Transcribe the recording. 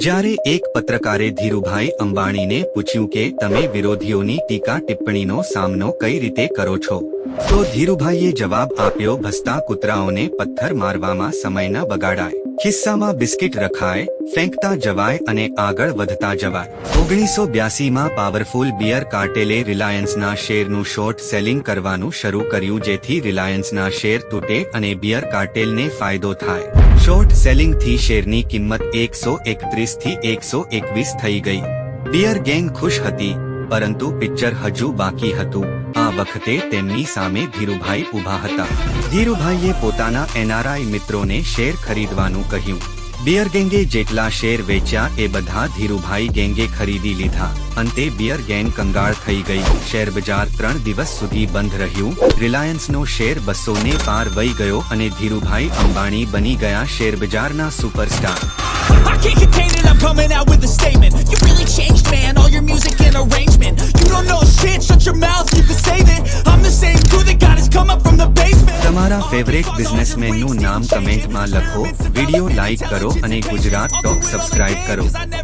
જ્યારે એક પત્રકારે ધીરુભાઈ અંબાણીને પૂછ્યું કે તમે વિરોધીઓની ટીકા ટિપ્પણીનો સામનો કઈ રીતે કરો છો, તો ધીરુભાઈએ જવાબ આપ્યો, ભસતા કૂતરાઓને પથ્થર મારવામાં સમય ન બગાડાય. ખિસ્સામાં બિસ્કિટ રખાય, ફેંકતા જવાય અને આગળ વધતા જવાય. ઓગણીસો બ્યાસીમાં પાવરફુલ બિયર કાર્ટેલે રિલાયન્સના શેરનું શોર્ટ સેલિંગ કરવાનું શરૂ કર્યું, જેથી રિલાયન્સના શેર તૂટે અને બિયર કાર્ટેલને ફાયદો થાય. શોર્ટ સેલિંગથી શેરની કિંમત એકસો એકત્રીસથી એકસો એકવીસ થઈ ગઈ. બિયર ગેંગ ખુશ હતી, પરંતુ પિક્ચર હજુ બાકી હતું. આ વખતે તેમની સામે ધીરુભાઈ ઊભા હતા. ધીરુભાઈએ પોતાના એનઆરઆઈ મિત્રોને શેર ખરીદવાનું કહ્યું. બિયર ગેંગે જેટલા શેર વેચ્યા એ બધા ધીરુભાઈ ગેંગે ખરીદી લીધા. અંતે બિયર ગેંગ કંગાળ થઈ ગઈ. શેર બજાર ત્રણ દિવસ સુધી બંધ રહ્યું. રિલાયન્સનો શેર બસો ને પાર વહી ગયો અને ધીરુભાઈ અંબાણી બની ગયા શેર બજારના સુપરસ્ટાર. તમારા ફેવરેટ બિઝનેસમેનનું નામ કમેન્ટમાં લખો વીડિયો લાઈક કરો અને ગુજરાત ટોક સબસ્ક્રાઇબ કરો.